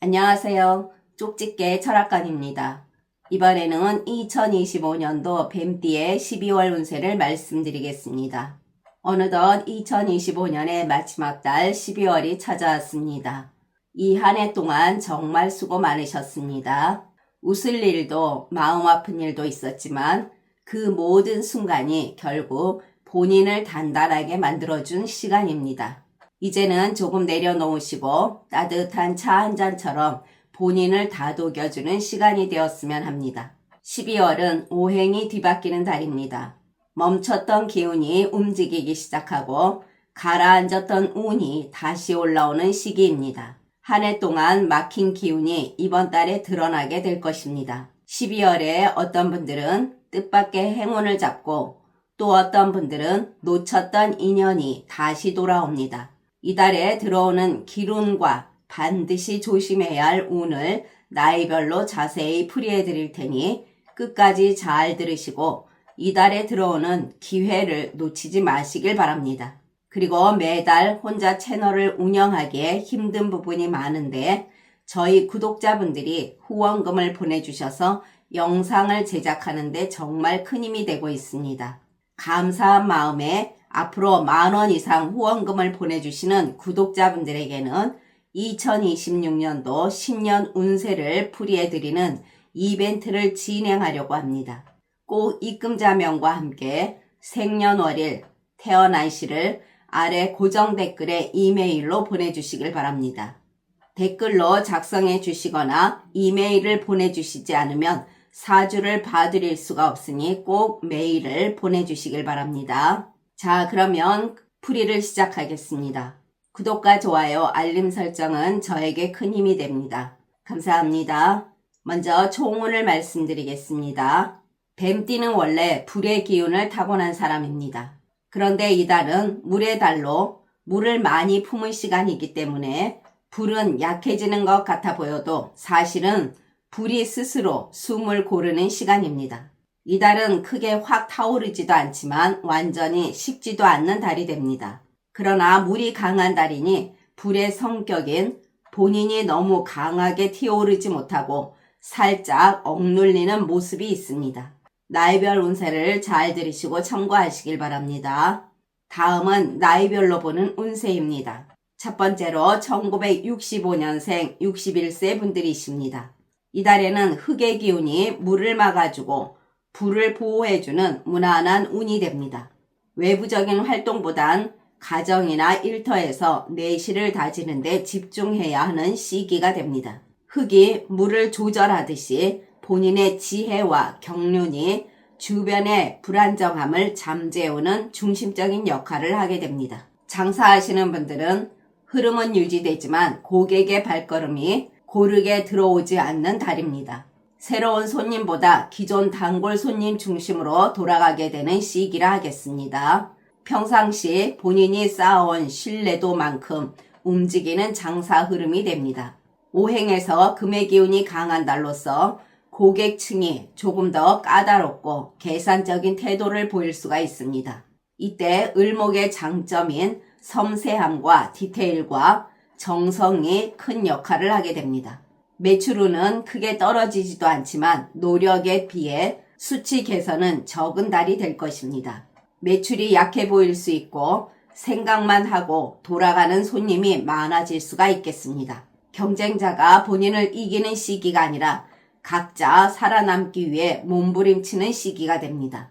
안녕하세요. 쪽집게 철학관입니다. 이번에는 2025년도 뱀띠의 12월 운세를 말씀드리겠습니다. 어느덧 2025년의 마지막 달 12월이 찾아왔습니다. 이 한 해 동안 정말 수고 많으셨습니다. 웃을 일도 마음 아픈 일도 있었지만 그 모든 순간이 결국 본인을 단단하게 만들어준 시간입니다. 이제는 조금 내려놓으시고 따뜻한 차 한 잔처럼 본인을 다독여주는 시간이 되었으면 합니다. 12월은 오행이 뒤바뀌는 달입니다. 멈췄던 기운이 움직이기 시작하고 가라앉았던 운이 다시 올라오는 시기입니다. 한 해 동안 막힌 기운이 이번 달에 드러나게 될 것입니다. 12월에 어떤 분들은 뜻밖의 행운을 잡고 또 어떤 분들은 놓쳤던 인연이 다시 돌아옵니다. 이달에 들어오는 기운과 반드시 조심해야 할 운을 나이별로 자세히 풀이해 드릴 테니 끝까지 잘 들으시고 이달에 들어오는 기회를 놓치지 마시길 바랍니다. 그리고 매달 혼자 채널을 운영하기에 힘든 부분이 많은데 저희 구독자분들이 후원금을 보내주셔서 영상을 제작하는데 정말 큰 힘이 되고 있습니다. 감사한 마음에 앞으로 만 원 이상 후원금을 보내주시는 구독자분들에게는 2026년도 신년 운세를 풀이해드리는 이벤트를 진행하려고 합니다. 꼭 입금자명과 함께 생년월일, 태어난 시를 아래 고정 댓글에 이메일로 보내주시길 바랍니다. 댓글로 작성해 주시거나 이메일을 보내주시지 않으면 사주를 봐드릴 수가 없으니 꼭 메일을 보내주시길 바랍니다. 자, 그러면 풀이를 시작하겠습니다. 구독과 좋아요, 알림 설정은 저에게 큰 힘이 됩니다. 감사합니다. 먼저 총운을 말씀드리겠습니다. 뱀띠는 원래 불의 기운을 타고난 사람입니다. 그런데 이달은 물의 달로 물을 많이 품은 시간이기 때문에 불은 약해지는 것 같아 보여도 사실은 불이 스스로 숨을 고르는 시간입니다. 이달은 크게 확 타오르지도 않지만 완전히 식지도 않는 달이 됩니다. 그러나 물이 강한 달이니 불의 성격인 본인이 너무 강하게 튀어오르지 못하고 살짝 억눌리는 모습이 있습니다. 나이별 운세를 잘 들으시고 참고하시길 바랍니다. 다음은 나이별로 보는 운세입니다. 첫 번째로 1965년생 61세 분들이십니다. 이달에는 흙의 기운이 물을 막아주고 불을 보호해주는 무난한 운이 됩니다. 외부적인 활동보단 가정이나 일터에서 내실을 다지는데 집중해야 하는 시기가 됩니다. 흙이 물을 조절하듯이 본인의 지혜와 경륜이 주변의 불안정함을 잠재우는 중심적인 역할을 하게 됩니다. 장사하시는 분들은 흐름은 유지되지만 고객의 발걸음이 고르게 들어오지 않는 달입니다. 새로운 손님보다 기존 단골 손님 중심으로 돌아가게 되는 시기라 하겠습니다. 평상시 본인이 쌓아온 신뢰도만큼 움직이는 장사 흐름이 됩니다. 오행에서 금의 기운이 강한 달로서 고객층이 조금 더 까다롭고 계산적인 태도를 보일 수가 있습니다. 이때 을목의 장점인 섬세함과 디테일과 정성이 큰 역할을 하게 됩니다. 매출운은 크게 떨어지지도 않지만 노력에 비해 수치 개선은 적은 달이 될 것입니다. 매출이 약해 보일 수 있고 생각만 하고 돌아가는 손님이 많아질 수가 있겠습니다. 경쟁자가 본인을 이기는 시기가 아니라 각자 살아남기 위해 몸부림치는 시기가 됩니다.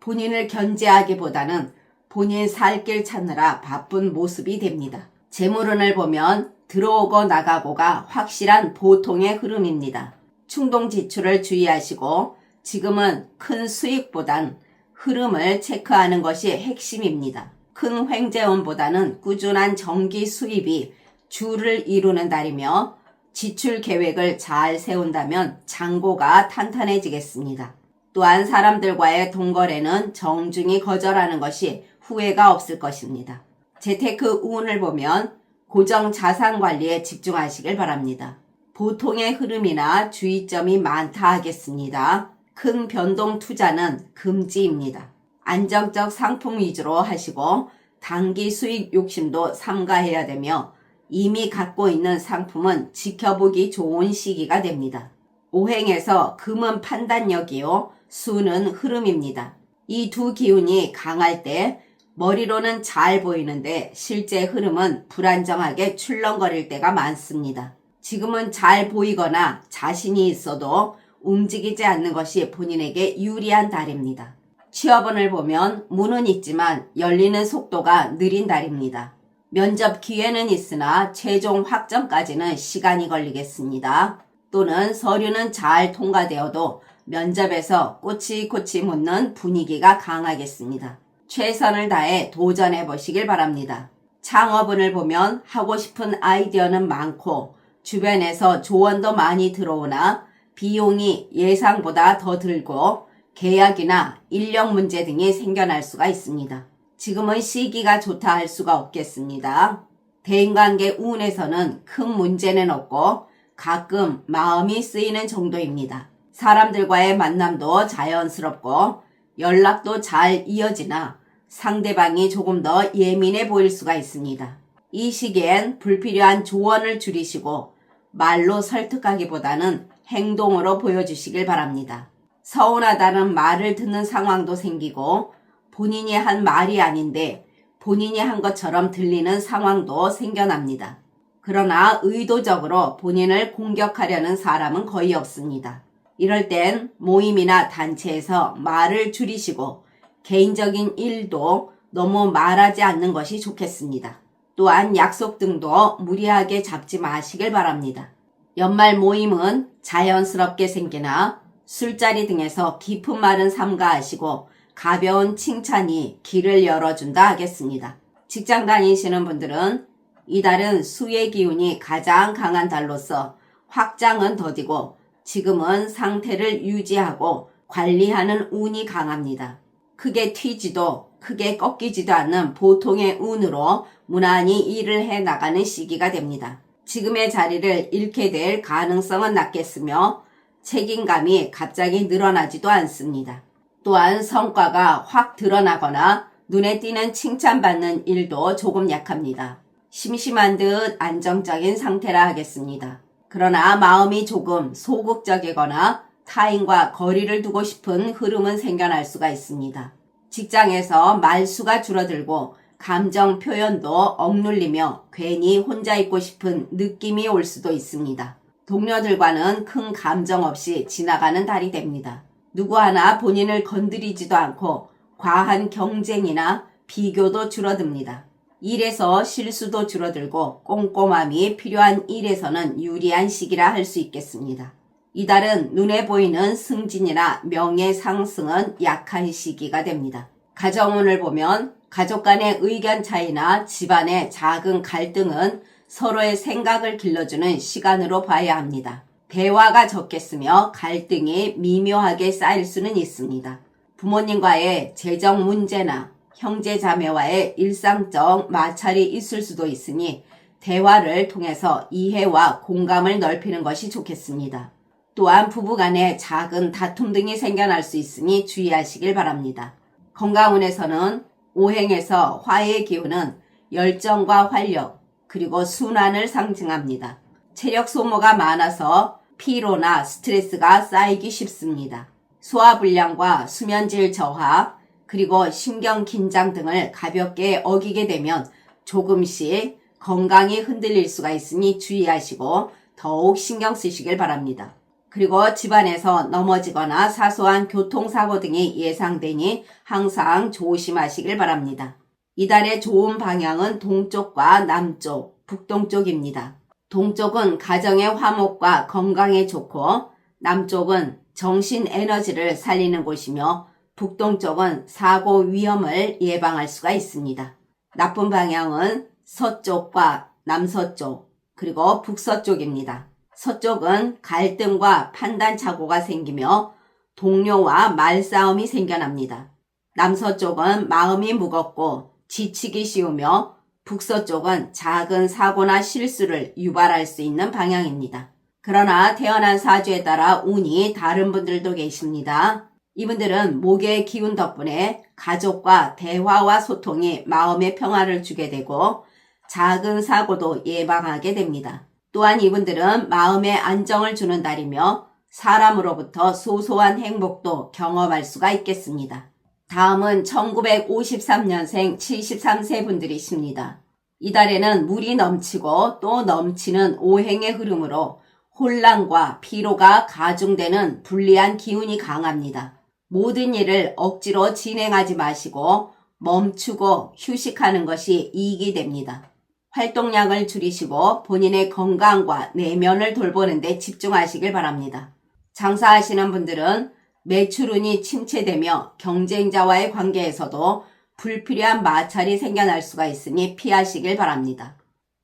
본인을 견제하기보다는 본인 살 길 찾느라 바쁜 모습이 됩니다. 재물운을 보면 들어오고 나가고가 확실한 보통의 흐름입니다. 충동 지출을 주의하시고 지금은 큰 수익보단 흐름을 체크하는 것이 핵심입니다. 큰 횡재원보다는 꾸준한 정기 수입이 주를 이루는 달이며 지출 계획을 잘 세운다면 장고가 탄탄해지겠습니다. 또한 사람들과의 동거래는 정중히 거절하는 것이 후회가 없을 것입니다. 재테크 운을 보면 고정 자산 관리에 집중하시길 바랍니다. 보통의 흐름이나 주의점이 많다 하겠습니다. 큰 변동 투자는 금지입니다. 안정적 상품 위주로 하시고 단기 수익 욕심도 삼가해야 되며 이미 갖고 있는 상품은 지켜보기 좋은 시기가 됩니다. 오행에서 금은 판단력이요, 수는 흐름입니다. 이 두 기운이 강할 때 머리로는 잘 보이는데 실제 흐름은 불안정하게 출렁거릴 때가 많습니다. 지금은 잘 보이거나 자신이 있어도 움직이지 않는 것이 본인에게 유리한 달입니다. 취업운을 보면 문은 있지만 열리는 속도가 느린 달입니다. 면접 기회는 있으나 최종 확정까지는 시간이 걸리겠습니다. 또는 서류는 잘 통과되어도 면접에서 꼬치꼬치 묻는 분위기가 강하겠습니다. 최선을 다해 도전해 보시길 바랍니다. 창업운을 보면 하고 싶은 아이디어는 많고 주변에서 조언도 많이 들어오나 비용이 예상보다 더 들고 계약이나 인력 문제 등이 생겨날 수가 있습니다. 지금은 시기가 좋다 할 수가 없겠습니다. 대인관계 운에서는 큰 문제는 없고 가끔 마음이 쓰이는 정도입니다. 사람들과의 만남도 자연스럽고 연락도 잘 이어지나 상대방이 조금 더 예민해 보일 수가 있습니다. 이 시기엔 불필요한 조언을 줄이시고 말로 설득하기보다는 행동으로 보여주시길 바랍니다. 서운하다는 말을 듣는 상황도 생기고 본인이 한 말이 아닌데 본인이 한 것처럼 들리는 상황도 생겨납니다. 그러나 의도적으로 본인을 공격하려는 사람은 거의 없습니다. 이럴 땐 모임이나 단체에서 말을 줄이시고 개인적인 일도 너무 말하지 않는 것이 좋겠습니다. 또한 약속 등도 무리하게 잡지 마시길 바랍니다. 연말 모임은 자연스럽게 생기나 술자리 등에서 깊은 말은 삼가하시고 가벼운 칭찬이 길을 열어준다 하겠습니다. 직장 다니시는 분들은 이달은 수의 기운이 가장 강한 달로서 확장은 더디고 지금은 상태를 유지하고 관리하는 운이 강합니다. 크게 튀지도 크게 꺾이지도 않는 보통의 운으로 무난히 일을 해 나가는 시기가 됩니다. 지금의 자리를 잃게 될 가능성은 낮겠으며 책임감이 갑자기 늘어나지도 않습니다. 또한 성과가 확 드러나거나 눈에 띄는 칭찬받는 일도 조금 약합니다. 심심한 듯 안정적인 상태라 하겠습니다. 그러나 마음이 조금 소극적이거나 타인과 거리를 두고 싶은 흐름은 생겨날 수가 있습니다. 직장에서 말수가 줄어들고 감정 표현도 억눌리며 괜히 혼자 있고 싶은 느낌이 올 수도 있습니다. 동료들과는 큰 감정 없이 지나가는 달이 됩니다. 누구 하나 본인을 건드리지도 않고 과한 경쟁이나 비교도 줄어듭니다. 일에서 실수도 줄어들고 꼼꼼함이 필요한 일에서는 유리한 시기라 할 수 있겠습니다. 이달은 눈에 보이는 승진이나 명예 상승은 약한 시기가 됩니다. 가정운을 보면 가족 간의 의견 차이나 집안의 작은 갈등은 서로의 생각을 길러주는 시간으로 봐야 합니다. 대화가 적겠으며 갈등이 미묘하게 쌓일 수는 있습니다. 부모님과의 재정 문제나 형제 자매와의 일상적 마찰이 있을 수도 있으니 대화를 통해서 이해와 공감을 넓히는 것이 좋겠습니다. 또한 부부 간에 작은 다툼 등이 생겨날 수 있으니 주의하시길 바랍니다. 건강운에서는 오행에서 화의 기운은 열정과 활력 그리고 순환을 상징합니다. 체력 소모가 많아서 피로나 스트레스가 쌓이기 쉽습니다. 소화불량과 수면질 저하 그리고 신경 긴장 등을 가볍게 어기게 되면 조금씩 건강이 흔들릴 수가 있으니 주의하시고 더욱 신경 쓰시길 바랍니다. 그리고 집안에서 넘어지거나 사소한 교통사고 등이 예상되니 항상 조심하시길 바랍니다. 이달의 좋은 방향은 동쪽과 남쪽, 북동쪽입니다. 동쪽은 가정의 화목과 건강에 좋고 남쪽은 정신 에너지를 살리는 곳이며 북동쪽은 사고 위험을 예방할 수가 있습니다. 나쁜 방향은 서쪽과 남서쪽 그리고 북서쪽입니다. 서쪽은 갈등과 판단 착오가 생기며 동료와 말싸움이 생겨납니다. 남서쪽은 마음이 무겁고 지치기 쉬우며 북서쪽은 작은 사고나 실수를 유발할 수 있는 방향입니다. 그러나 태어난 사주에 따라 운이 다른 분들도 계십니다. 이분들은 목의 기운 덕분에 가족과 대화와 소통이 마음의 평화를 주게 되고 작은 사고도 예방하게 됩니다. 또한 이분들은 마음의 안정을 주는 달이며 사람으로부터 소소한 행복도 경험할 수가 있겠습니다. 다음은 1953년생 73세 분들이십니다. 이달에는 물이 넘치고 또 넘치는 오행의 흐름으로 혼란과 피로가 가중되는 불리한 기운이 강합니다. 모든 일을 억지로 진행하지 마시고 멈추고 휴식하는 것이 이익이 됩니다. 활동량을 줄이시고 본인의 건강과 내면을 돌보는 데 집중하시길 바랍니다. 장사하시는 분들은 매출운이 침체되며 경쟁자와의 관계에서도 불필요한 마찰이 생겨날 수가 있으니 피하시길 바랍니다.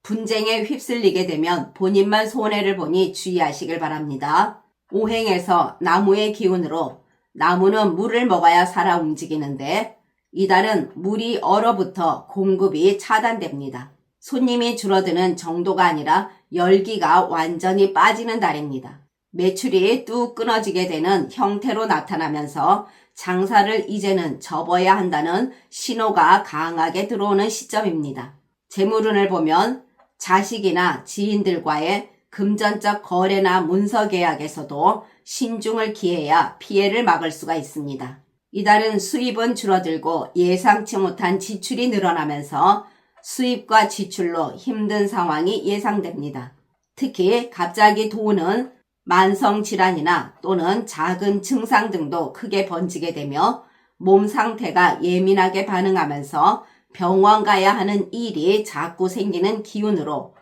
분쟁에 휩쓸리게 되면 본인만 손해를 보니 주의하시길 바랍니다. 오행에서 나무의 기운으로 나무는 물을 먹어야 살아 움직이는데 이달은 물이 얼어붙어 공급이 차단됩니다. 손님이 줄어드는 정도가 아니라 열기가 완전히 빠지는 달입니다. 매출이 뚝 끊어지게 되는 형태로 나타나면서 장사를 이제는 접어야 한다는 신호가 강하게 들어오는 시점입니다. 재물운을 보면 자식이나 지인들과의 금전적 거래나 문서 계약에서도 신중을 기해야 피해를 막을 수가 있습니다. 이달은 수입은 줄어들고 예상치 못한 지출이 늘어나면서 수입과 지출로 힘든 상황이 예상됩니다. 특히 갑자기 돈은 만성 질환이나 또는 작은 증상 등도 크게 번지게 되며 몸 상태가 예민하게 반응하면서 병원 가야 하는 일이 자꾸 생기는 기운으로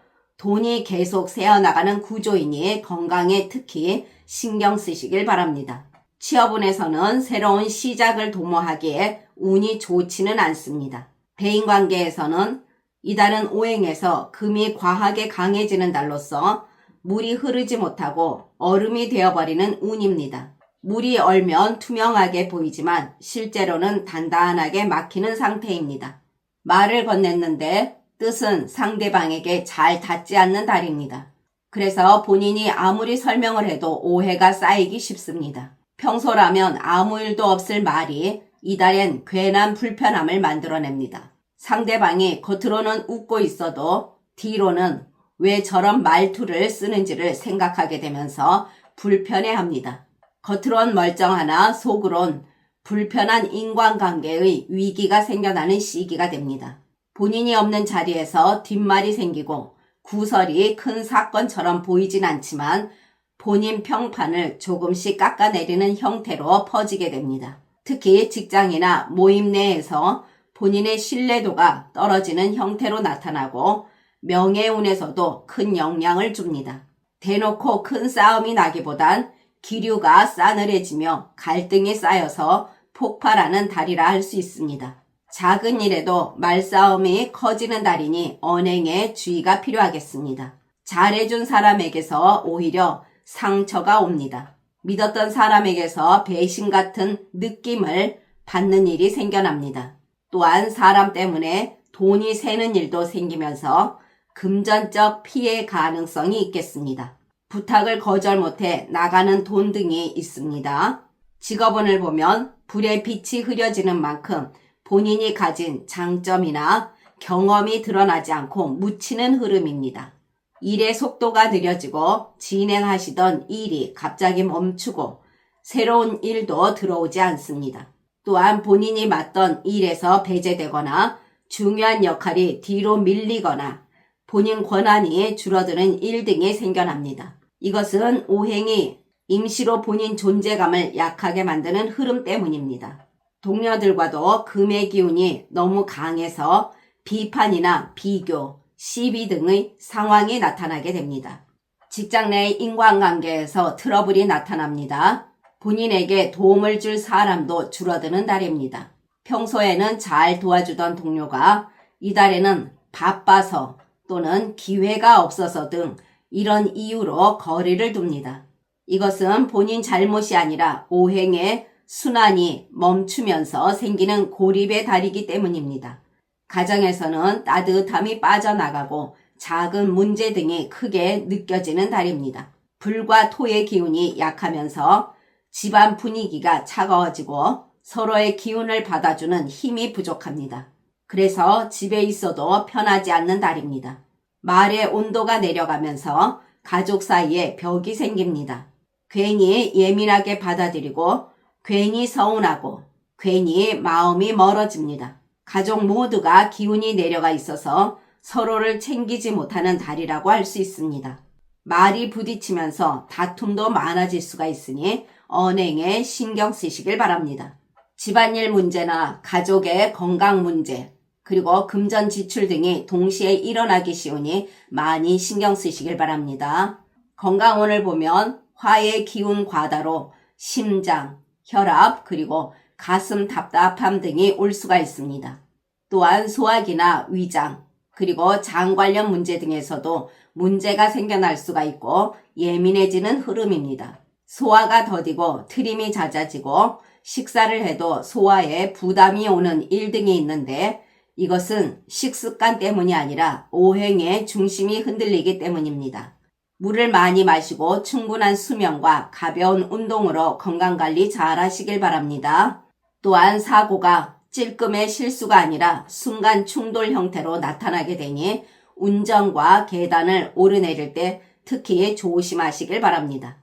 돈이 계속 새어나가는 구조이니 건강에 특히 신경 쓰시길 바랍니다. 취업운에서는 새로운 시작을 도모하기에 운이 좋지는 않습니다. 대인관계에서는 이달은 오행에서 금이 과하게 강해지는 달로서 물이 흐르지 못하고 얼음이 되어버리는 운입니다. 물이 얼면 투명하게 보이지만 실제로는 단단하게 막히는 상태입니다. 말을 건넸는데 뜻은 상대방에게 잘 닿지 않는 달입니다. 그래서 본인이 아무리 설명을 해도 오해가 쌓이기 쉽습니다. 평소라면 아무 일도 없을 말이 이달엔 괜한 불편함을 만들어냅니다. 상대방이 겉으로는 웃고 있어도 뒤로는 왜 저런 말투를 쓰는지를 생각하게 되면서 불편해 합니다. 겉으론 멀쩡하나 속으론 불편한 인간관계의 위기가 생겨나는 시기가 됩니다. 본인이 없는 자리에서 뒷말이 생기고 구설이 큰 사건처럼 보이진 않지만 본인 평판을 조금씩 깎아내리는 형태로 퍼지게 됩니다. 특히 직장이나 모임 내에서 본인의 신뢰도가 떨어지는 형태로 나타나고 명예운에서도 큰 영향을 줍니다. 대놓고 큰 싸움이 나기보단 기류가 싸늘해지며 갈등이 쌓여서 폭발하는 달이라 할 수 있습니다. 작은 일에도 말싸움이 커지는 달이니 언행에 주의가 필요하겠습니다. 잘해준 사람에게서 오히려 상처가 옵니다. 믿었던 사람에게서 배신 같은 느낌을 받는 일이 생겨납니다. 또한 사람 때문에 돈이 새는 일도 생기면서 금전적 피해 가능성이 있겠습니다. 부탁을 거절 못해 나가는 돈 등이 있습니다. 직업운을 보면 불의 빛이 흐려지는 만큼 본인이 가진 장점이나 경험이 드러나지 않고 묻히는 흐름입니다. 일의 속도가 느려지고 진행하시던 일이 갑자기 멈추고 새로운 일도 들어오지 않습니다. 또한 본인이 맡던 일에서 배제되거나 중요한 역할이 뒤로 밀리거나 본인 권한이 줄어드는 일 등이 생겨납니다. 이것은 오행이 임시로 본인 존재감을 약하게 만드는 흐름 때문입니다. 동료들과도 금의 기운이 너무 강해서 비판이나 비교, 시비 등의 상황이 나타나게 됩니다. 직장 내 인간관계에서 트러블이 나타납니다. 본인에게 도움을 줄 사람도 줄어드는 달입니다. 평소에는 잘 도와주던 동료가 이달에는 바빠서 또는 기회가 없어서 등 이런 이유로 거리를 둡니다. 이것은 본인 잘못이 아니라 오행의 순환이 멈추면서 생기는 고립의 달이기 때문입니다. 가정에서는 따뜻함이 빠져나가고 작은 문제 등이 크게 느껴지는 달입니다. 불과 토의 기운이 약하면서 집안 분위기가 차가워지고 서로의 기운을 받아주는 힘이 부족합니다. 그래서 집에 있어도 편하지 않는 달입니다. 말의 온도가 내려가면서 가족 사이에 벽이 생깁니다. 괜히 예민하게 받아들이고 괜히 서운하고 괜히 마음이 멀어집니다. 가족 모두가 기운이 내려가 있어서 서로를 챙기지 못하는 달이라고 할 수 있습니다. 말이 부딪히면서 다툼도 많아질 수가 있으니 언행에 신경 쓰시길 바랍니다. 집안일 문제나 가족의 건강 문제, 그리고 금전 지출 등이 동시에 일어나기 쉬우니 많이 신경 쓰시길 바랍니다. 건강운을 보면 화의 기운 과다로 심장, 혈압, 그리고 가슴 답답함 등이 올 수가 있습니다. 또한 소화기나 위장, 그리고 장 관련 문제 등에서도 문제가 생겨날 수가 있고 예민해지는 흐름입니다. 소화가 더디고 트림이 잦아지고 식사를 해도 소화에 부담이 오는 일 등이 있는데 이것은 식습관 때문이 아니라 오행의 중심이 흔들리기 때문입니다. 물을 많이 마시고 충분한 수면과 가벼운 운동으로 건강관리 잘 하시길 바랍니다. 또한 사고가 찔끔의 실수가 아니라 순간 충돌 형태로 나타나게 되니 운전과 계단을 오르내릴 때 특히 조심하시길 바랍니다.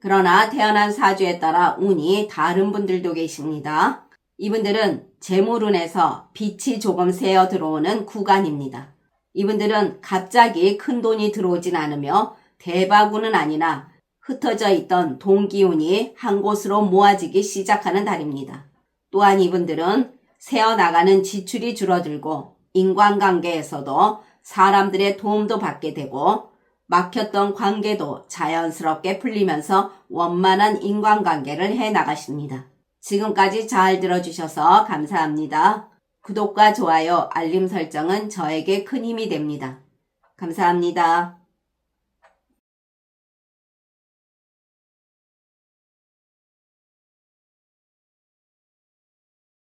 그러나 태어난 사주에 따라 운이 다른 분들도 계십니다. 이분들은 재물운에서 빛이 조금 새어 들어오는 구간입니다. 이분들은 갑자기 큰 돈이 들어오진 않으며 대박운은 아니나 흩어져 있던 동기운이 한 곳으로 모아지기 시작하는 달입니다. 또한 이분들은 새어나가는 지출이 줄어들고 인간관계에서도 사람들의 도움도 받게 되고 막혔던 관계도 자연스럽게 풀리면서 원만한 인간관계를 해 나가십니다. 지금까지 잘 들어주셔서 감사합니다. 구독과 좋아요, 알림 설정은 저에게 큰 힘이 됩니다. 감사합니다.